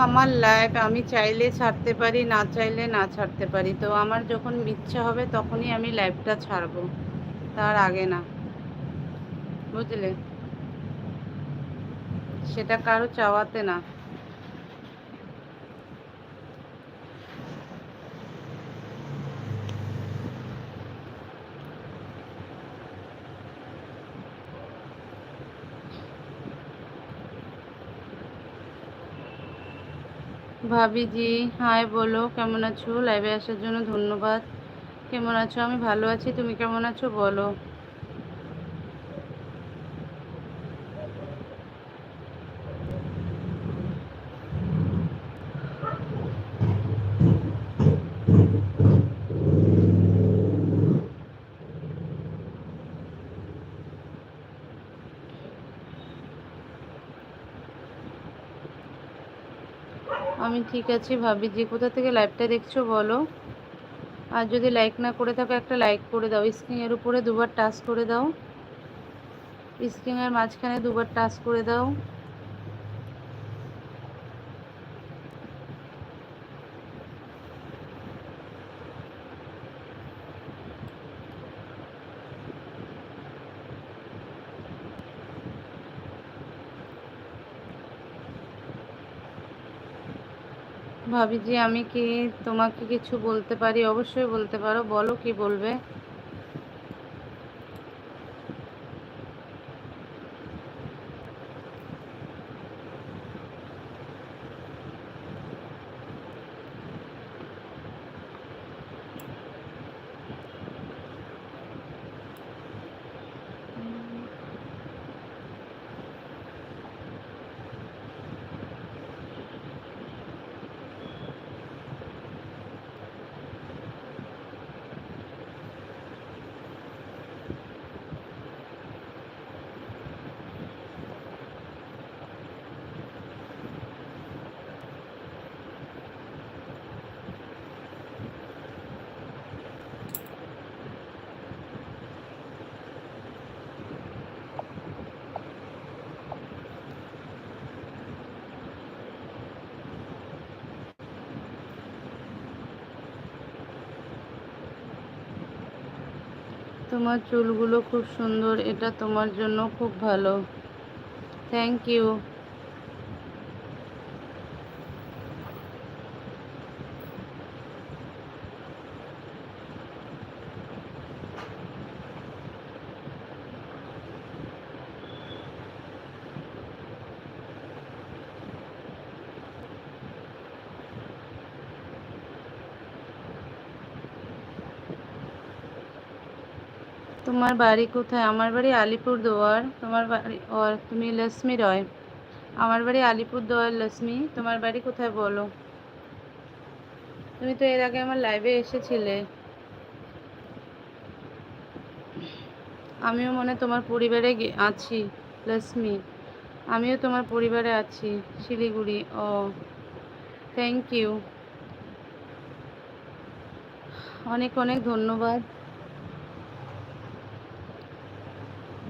আমার লাইফ আমি চাইলে ছাড়তে পারি, না চাইলে না ছাড়তে পারি। তো আমার যখন ইচ্ছা হবে তখনই আমি লাইফটা ছাড়বো। তার আগে না। বুঝলে? সেটা কারও চাওয়াতে না। ভাবিজি, হাই বলো, কেমন আছো? লাইভে আসার জন্য ধন্যবাদ। কেমন আছো? আমি ভালো আছি, তুমি কেমন আছো? বলো। আমি ঠিক আছি ভাবি। যে কোথা থেকে লাইভটা দেখছ বলো। আর যদি লাইক না করে থাকো, একটা লাইক করে দাও। স্ক্রিনের উপরে দুবার টাচ করে দাও। স্ক্রিনের মাঝখানে দুবার টাচ করে দাও। ভাবি যে আমি কি তোমাকে কিছু বলতে পারি? অবশ্যই বলতে পারো। বলো কি বলবে? তোমার চুলগুলো খুব সুন্দর এটা তোমার জন্য খুব ভালো। থ্যাংক ইউ তোমার বাড়ি কোথায়? আমার বাড়ি আলিপুরদুয়ার। তোমার বাড়ি, ও, তুমি লক্ষ্মী রয়। আমার বাড়ি আলিপুরদুয়ার, লক্ষ্মী। তোমার বাড়ি কোথায় বলো? তুমি তো এর আগে আমার লাইভে এসেছিলে। আমিও মনে তোমার পরিবারে আছি, লক্ষ্মী। আমিও তোমার পরিবারে আছি, শিলিগুড়ি। ও থ্যাংক ইউ অনেক অনেক ধন্যবাদ।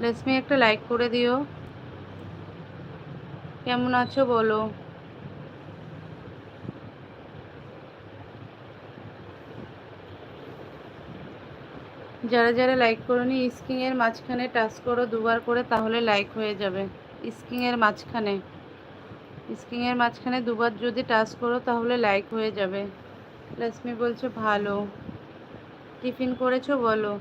লক্ষ্মী একটা লাইক করে দিও। কেমন আছো বলো? যারা যারা লাইক করোনি স্ক্রিনের মাঝখানে টাচ করো দুবার করে, তাহলে লাইক হয়ে যাবে। স্ক্রিনের মাঝখানে। স্ক্রিনের মাঝখানে দুবার যদি টাচ করো, তাহলে লাইক হয়ে যাবে। লক্ষ্মী বলছে ভালো। টিফিন করেছ বলো।